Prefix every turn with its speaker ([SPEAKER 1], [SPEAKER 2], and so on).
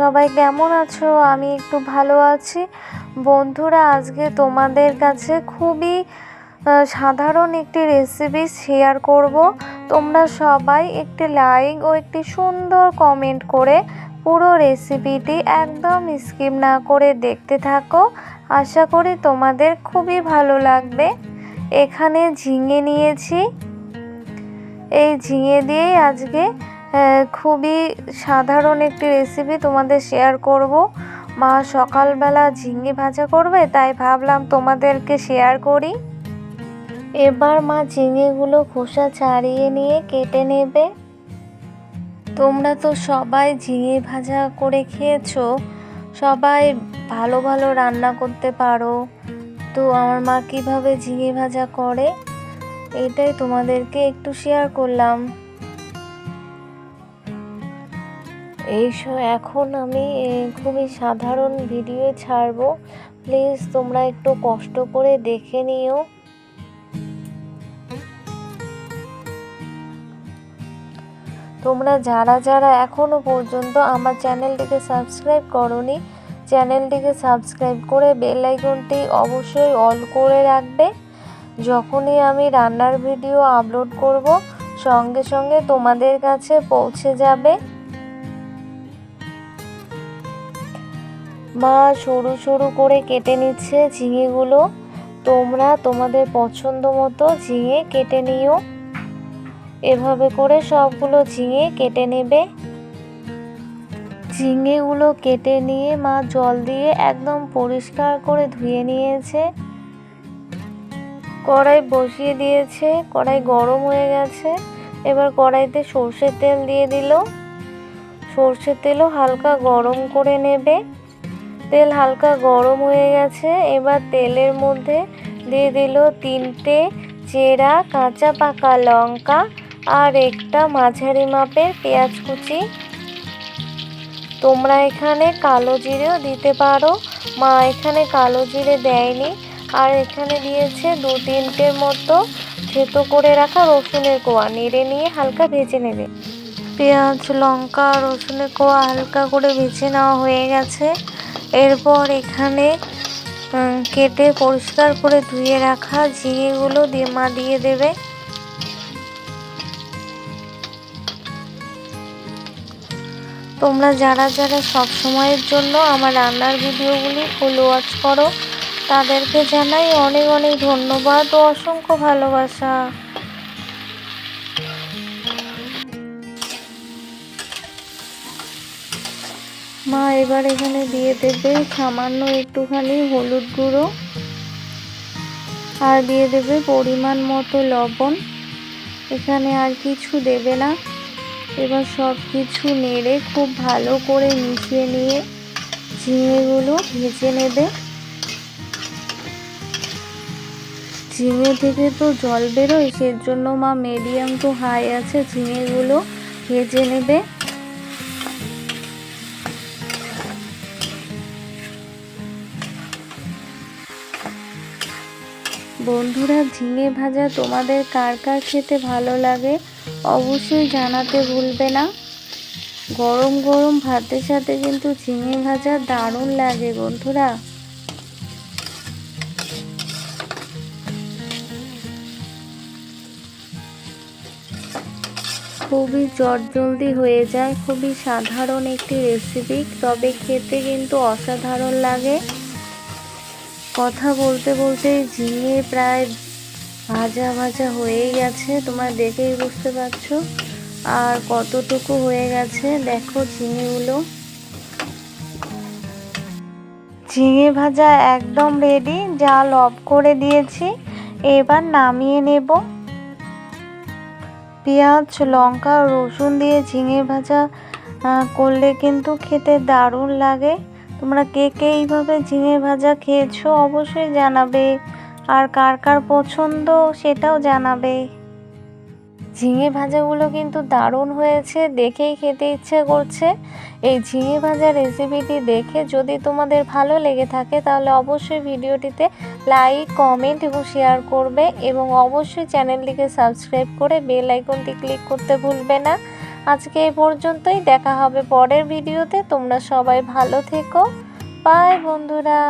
[SPEAKER 1] সবাই কেমন আছো? আমি একটু ভালো আছি। বন্ধুরা, আজকে তোমাদের কাছে খুবই সাধারণ একটি রেসিপি শেয়ার করব। তোমরা সবাই একটি লাইক ও একটি সুন্দর কমেন্ট করে পুরো রেসিপিটি একদম স্কিপ না করে দেখতে থাকো। আশা করি তোমাদের খুবই ভালো লাগবে। এখানে ঝিঙে নিয়েছি। এই ঝিঙে দিয়েই আজকে খুবই সাধারণ একটি রেসিপি তোমাদের শেয়ার করব। মা সকালবেলা ঝিঙে ভাজা করবে, তাই ভাবলাম তোমাদেরকে শেয়ার করি। এবার মা ঝিঙেগুলো খোসা ছাড়িয়ে নিয়ে কেটে নেবে। তোমরা তো সবাই ঝিঙে ভাজা করে খেয়েছো, সবাই ভালো ভালো রান্না করতে পারো। তো আমার মা কীভাবে ঝিঙে ভাজা করে, এটাই তোমাদেরকে একটু শেয়ার করলাম। এই এখন আমি খুবই সাধারণ ভিডিও ছাড়বো। প্লিজ তোমরা একটু কষ্ট করে দেখে নিও। তোমরা যারা যারা এখনও পর্যন্ত আমার চ্যানেলটিকে সাবস্ক্রাইব করনি, চ্যানেলটিকে সাবস্ক্রাইব করে বেল আইকনটি অবশ্যই অল করে রাখবে। যখনই আমি রান্নার ভিডিও আপলোড করব, সঙ্গে সঙ্গে তোমাদের কাছে পৌঁছে যাবে। মা সরু সরু করে কেটে নিচ্ছে ঝিঙেগুলো। তোমরা তোমাদের পছন্দ মতো ঝিঙে কেটে নিও। এভাবে করে সবগুলো ঝিঙে কেটে নেবে। ঝিঙেগুলো কেটে নিয়ে মা জল দিয়ে একদম পরিষ্কার করে ধুয়ে নিয়েছে। কড়াই বসিয়ে দিয়েছে, কড়াই গরম হয়ে গেছে। এবার কড়াইতে সর্ষের তেল দিয়ে দিল। সর্ষের তেলও হালকা গরম করে নেবে। তেল হালকা গরম হয়ে গেছে। এবার তেলের মধ্যে দিয়ে দিল তিনটে চেরা, কাঁচা পাকা লঙ্কা আর একটা মাঝারি মাপের পেঁয়াজ কুচি। তোমরা এখানে কালো জিরেও দিতে পারো। মা এখানে কালো জিরে দেয়নি। আর এখানে দিয়েছে দু তিনটের মতো থেতো করে রাখা রসুনের কোয়া। নেড়ে নিয়ে হালকা ভেজে নেবে। পেঁয়াজ, লঙ্কা, রসুনের কোয়া হালকা করে ভেজে নেওয়া হয়ে গেছে। এরপর এখানে কেটে পরিষ্কার করে ধুয়ে রাখা ঝিঙেগুলো দিয়ে, মা দিয়ে দেবে। তোমরা যারা যারা সব সময়ের জন্য আমার রান্নার ভিডিওগুলি ফুল ওয়াচ করো, তাদেরকে জানাই অনেক অনেক ধন্যবাদ ও অসংখ্য ভালোবাসা। মা, এবার এখানে দিয়ে দেবে সামান্য একটুখানি হলুদ গুঁড়ো আর দিয়ে দেবে পরিমাণ মতো লবণ। এখানে আর কিছু দেবে না। এবার সব কিছু নেড়ে খুব ভালো করে মিশিয়ে নিয়ে ঝিঙেগুলো ভেজে নেবে। ঝিঙে থেকে তো জল বেরোয় সের জন্য মা মিডিয়াম টু হাই আছে, ঝিঙেগুলো ভেজে নেবে। বন্ধুরা, ঝিঙে ভাজা তোমাদের কার কার খেতে ভালো লাগে অবশ্যই জানাতে ভুলবে না। গরম গরম ভাতের সাথে কিন্তু ঝিঙে ভাজা দারুণ লাগে বন্ধুরা। খুবই জলদি হয়ে যায়, খুবই সাধারণ একটি রেসিপি তবে খেতে কিন্তু অসাধারণ লাগে। কথা বলতে বলতে ঝিঙে প্রায় ভাজা ভাজা হয়েই গেছে। তোমরা দেখেই বুঝতে পারছ আর কতটুকু হয়ে গেছে। দেখো ঝিঙেগুলো ঝিঙে ভাজা একদম রেডি জাল অফ করে দিয়েছি। এবার নামিয়ে নেব। পেঁয়াজ, লঙ্কা, রসুন দিয়ে ঝিঙে ভাজা করলে কিন্তু খেতে দারুণ লাগে। তোমরা কে কে এইভাবে ঝিঙে ভাজা খেয়েছো অবশ্যই জানাবে। আর কার কার পছন্দ সেটাও জানাবে। ঝিঙে ভাজাগুলো কিন্তু দারুণ হয়েছে, দেখেই খেতে ইচ্ছে করছে। এই ঝিঙে ভাজা রেসিপিটি দেখে যদি তোমাদের ভালো লেগে থাকে, তাহলে অবশ্যই ভিডিওটিতে লাইক কমেন্ট এবং শেয়ার করবে এবং অবশ্যই চ্যানেলটিকে সাবস্ক্রাইব করে বেল আইকনটি ক্লিক করতে ভুলবে না। আজকে এই পর্যন্তই দেখা হবে পরের ভিডিওতে। তোমরা সবাই ভালো থেকো। বাই বন্ধুরা।